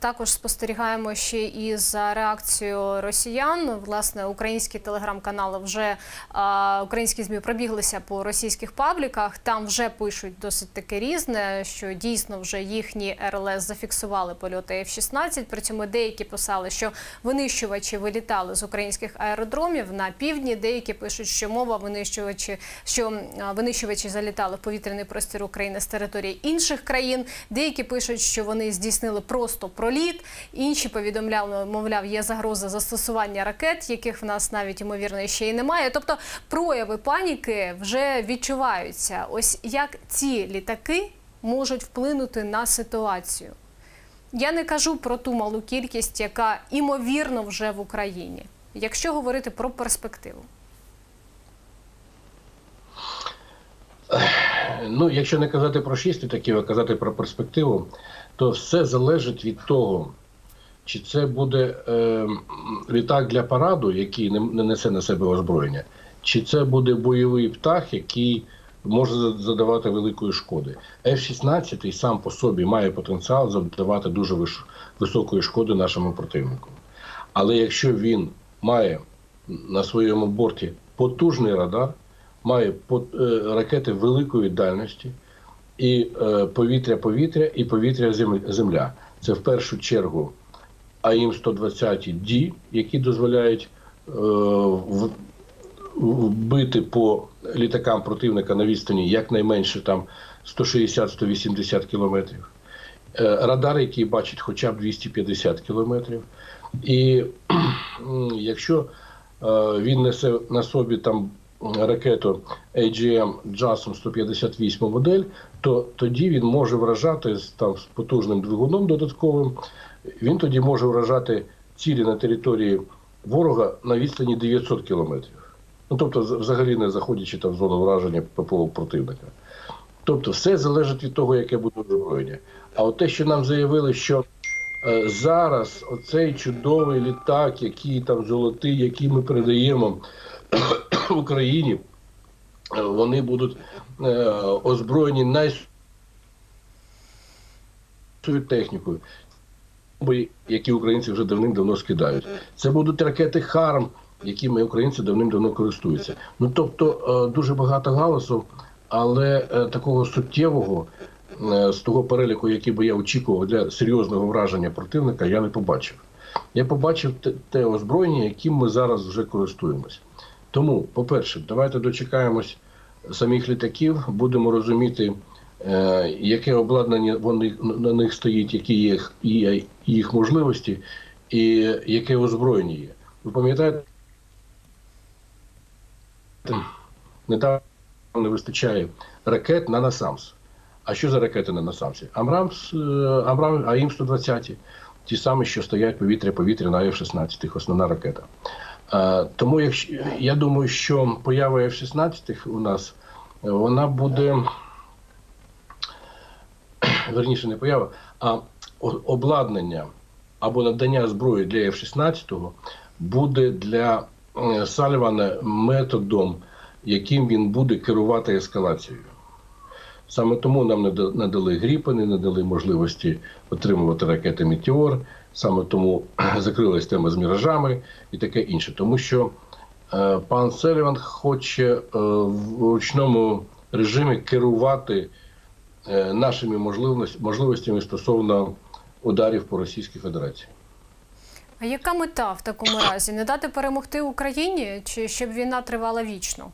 також спостерігаємо ще і за реакцією росіян. Власне, українські телеграм-канали вже українські змі пробіглися по російських пабліках. Там вже пишуть досить таке різне, що дійсно вже їхні РЛС зафіксували польоти F-16. При цьому деякі писали, що винищувачі вилітали з українських аеродромів на півдні. Деякі пишуть, що мова винищувачі, що винищувачі залітали в повітряний простір України з території інших країн. Деякі пишуть, що вони здійснили просто проліт. Інші повідомляли, мовляв, є загроза застосування ракет, яких в нас навіть ймовірно ще й немає. Тобто прояви паніки вже відчуваються. Ось як ці літаки можуть вплинути на ситуацію. Я не кажу про ту малу кількість, яка імовірно вже в Україні. Якщо говорити про перспективу. Ну, якщо не казати про шість літаків, а казати про перспективу, то все залежить від того, чи це буде е, літак для параду, який не, не несе на себе озброєння, чи це буде бойовий птах, який може задавати великої шкоди. F-16 сам по собі має потенціал завдавати дуже виш- високої шкоди нашому противнику. Але якщо він має на своєму борті потужний радар, має е, ракети великої дальності, і е, повітря-повітря, і повітря-земля. Це в першу чергу АІМ 120 d які дозволяють е, вбити по літакам противника на відстані якнайменше там 160-180 кілометрів. Е, Радар, який бачить хоча б 250 кілометрів. І якщо е, він несе на собі там ракету AGM JASM 158 модель, то тоді він може вражати там з потужним двигуном додатковим. Він тоді може вражати цілі на території ворога на відстані 900 кілометрів. Ну тобто, взагалі не заходячи там в зону враження ППО противника. Тобто, все залежить від того, яке буде озброєння. А от те, що нам заявили, що е, зараз оцей чудовий літак, який там золотий, який ми передаємо в Україні, е, вони будуть е, озброєні найсучаснішою технікою, які українці вже давним-давно скидають. Це будуть ракети Харм, якими українці давним-давно користуються. Ну тобто е, дуже багато галасу, але такого суттєвого з того переліку, який би я очікував для серйозного враження противника, я не побачив. Я побачив те, те озброєння, яким ми зараз вже користуємось. Тому, по-перше, давайте дочекаємось самих літаків, будемо розуміти, е, яке обладнання вони на них стоїть, які є їх, їх можливості, і яке озброєння є. Ви пам'ятаєте, недавно не вистачає ракет на Насамс. А що за ракети на Насамсі? Амрамс, е, Амрам, АІМ 120 ті самі, що стоять повітря-повітря на F-16, основна ракета. Е, Тому якщо я думаю, що поява F-16 у нас вона буде верніше не поява, а обладнання або надання зброї для F-16 буде для е, Салівана методом, яким він буде керувати ескалацією. Саме тому нам надали гріпани, не дали можливості отримувати ракети Метеор. Саме тому закрилась тема з міражами і таке інше. Тому що е, пан Селіван хоче е, в ручному режимі керувати е, нашими можливостями стосовно ударів по Російській Федерації. А яка мета в такому разі? Не дати перемогти Україні чи щоб війна тривала вічно?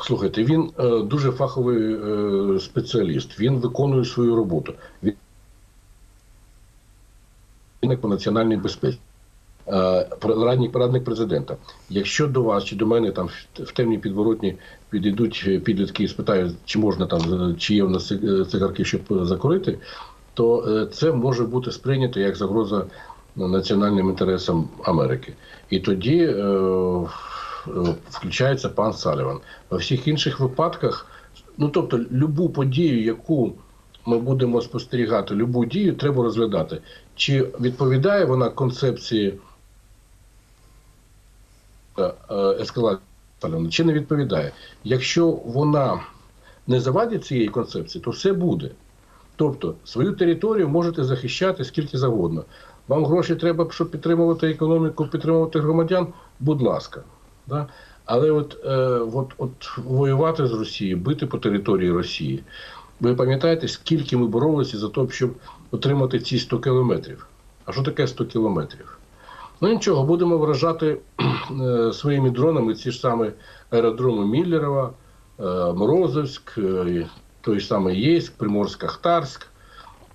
Слухайте, він е, дуже фаховий е, спеціаліст. Він виконує свою роботу. Він по національній безпеці. Е, радник, радник президента. Якщо до вас чи до мене там в- темній підворотні підійдуть е, підлітки і спитають, чи можна там е, чи є в нас цигарки, щоб закурити, то це може бути сприйнято як загроза національним інтересам Америки. І тоді е, включається пан Саліван. Во всіх інших випадках, ну тобто, любу подію, яку ми будемо спостерігати, любу дію треба розглядати. Чи відповідає вона концепції е, е, ескалації, чи не відповідає? Якщо вона не завадить цієї концепції, то все буде. Тобто свою територію можете захищати скільки завгодно. Вам гроші треба, щоб підтримувати економіку, підтримувати громадян, будь ласка. Да? Але от, е, от, от воювати з Росією, бити по території Росії. Ви пам'ятаєте, скільки ми боролися за те, щоб отримати ці 100 кілометрів? А що таке 100 кілометрів? Ну нічого, будемо вражати е, своїми дронами ці ж самі аеродроми Міллерова, е, Морозовськ, е, той самий Єйськ, Приморськ-Ахтарськ.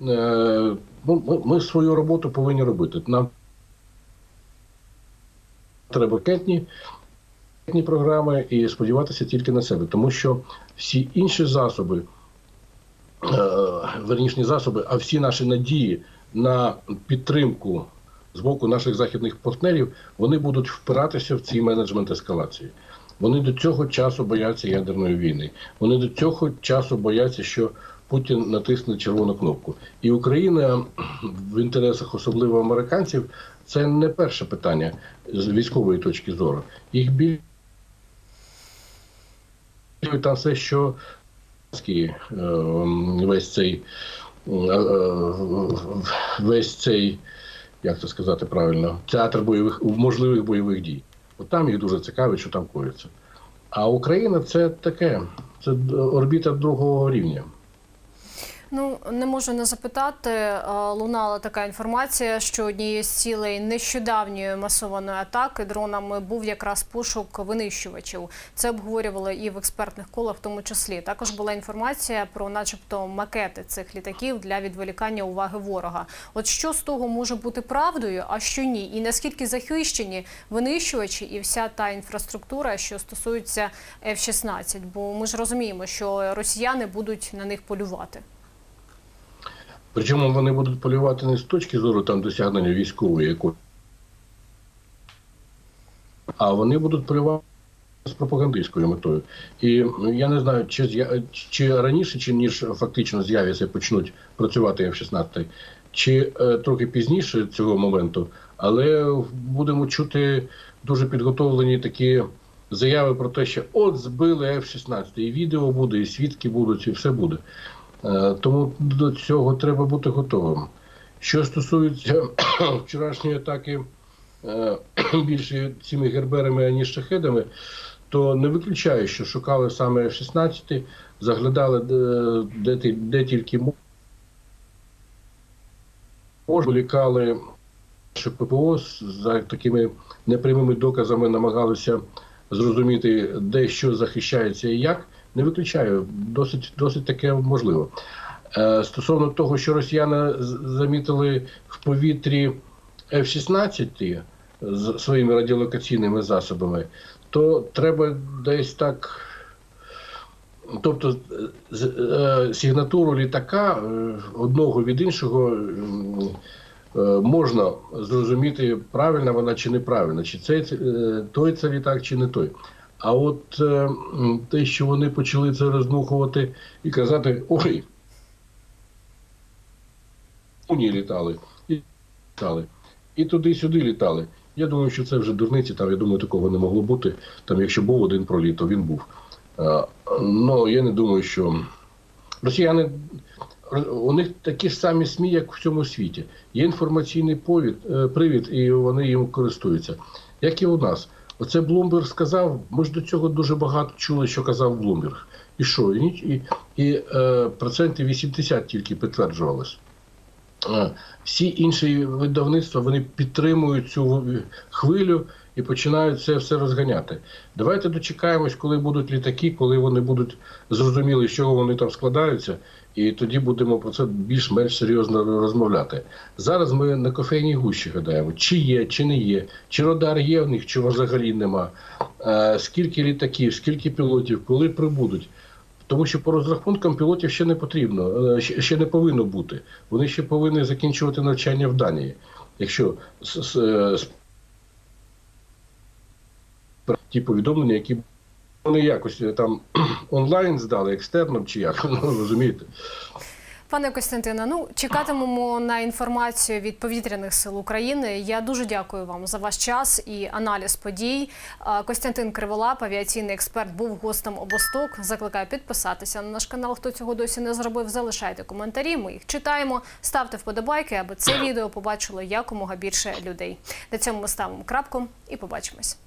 Ну, ми, ми свою роботу повинні робити. Нам треба ракетні програми і сподіватися тільки на себе, тому що всі інші засоби, вернішні засоби, а всі наші надії на підтримку з боку наших західних партнерів, вони будуть впиратися в цей менеджмент ескалації. Вони до цього часу бояться ядерної війни. Вони до цього часу бояться, що Путін натисне червону кнопку. І Україна в інтересах, особливо американців, це не перше питання з військової точки зору. Їх біль там все, що е, весь цей е, е, весь цей, як це сказати правильно, театр бойових можливих бойових дій. От там їх дуже цікавить, що там коїться. А Україна це таке, це орбіта другого рівня. Ну не можу не запитати. е, Лунала така інформація, що однією з цілей нещодавньої масованої атаки дронами був якраз пошук винищувачів. Це обговорювали і в експертних колах, в тому числі. Також була інформація про, начебто, макети цих літаків для відволікання уваги ворога. От що з того може бути правдою, а що ні, і наскільки захищені винищувачі і вся та інфраструктура, що стосується F-16? Бо ми ж розуміємо, що росіяни будуть на них полювати. Причому вони будуть полювати не з точки зору там досягнення військової якої, а вони будуть полювати з пропагандистською метою. І я не знаю, чи, чи раніше, чи ніж фактично з'являться почнуть працювати F-16, чи е, трохи пізніше цього моменту, але будемо чути дуже підготовлені такі заяви про те, що от збили F-16, і відео буде, і свідки будуть, і все буде. Е, Тому до цього треба бути готовим. Що стосується вчорашньої атаки е, більше цими герберами, аніж шахедами, то не виключаю, що шукали саме F-16, заглядали де, де, де тільки мо- можна, лікали що ППО за такими непрямими доказами намагалися зрозуміти, де що захищається і як. Не виключаю, досить, досить таке можливо. Е, стосовно того, що росіяни замітили в повітрі F-16 з своїми радіолокаційними засобами, то треба десь так. Тобто е, сигнатуру літака е, одного від іншого е, можна зрозуміти, правильна вона чи неправильна, чи це е, той це літак, чи не той. А от е, те, що вони почали це роздмухувати і казати: ой, ні, літали, і літали, і туди-сюди літали. Я думаю, що це вже дурниці. Там я думаю, такого не могло бути. Там, якщо був один проліт, то він був. Е, Ну я не думаю, що росіяни у них такі ж самі СМІ, як в всьому світі. Є інформаційний повід, е, привід, і вони їм користуються. Як і у нас. Оце Блумберг сказав. Ми ж до цього дуже багато чули, що казав Блумберг. І що? І, і, і е, проценти 80 тільки підтверджувалось. Е, Всі інші видавництва вони підтримують цю хвилю і починають це все розганяти. Давайте дочекаємось, коли будуть літаки, коли вони будуть зрозуміли, з чого вони там складаються, і тоді будемо про це більш-менш серйозно розмовляти. Зараз ми на кофейній гущі гадаємо, чи є, чи не є, чи радар є в них, чи взагалі нема, е, скільки літаків, скільки пілотів, коли прибудуть. Тому що по розрахункам пілотів ще не потрібно, е, ще не повинно бути. Вони ще повинні закінчувати навчання в Данії. Якщо е, ті повідомлення, які вони якось е, там онлайн здали екстерном чи як, ну розумієте. Пане Костянтине, ну чекатимемо на інформацію від повітряних сил України. Я дуже дякую вам за ваш час і аналіз подій. Костянтин Криволап, авіаційний експерт, був гостем обосток. Закликаю підписатися на наш канал. Хто цього досі не зробив, залишайте коментарі. Ми їх читаємо. Ставте вподобайки, аби це відео побачило якомога більше людей. На цьому ми ставимо крапку і побачимось.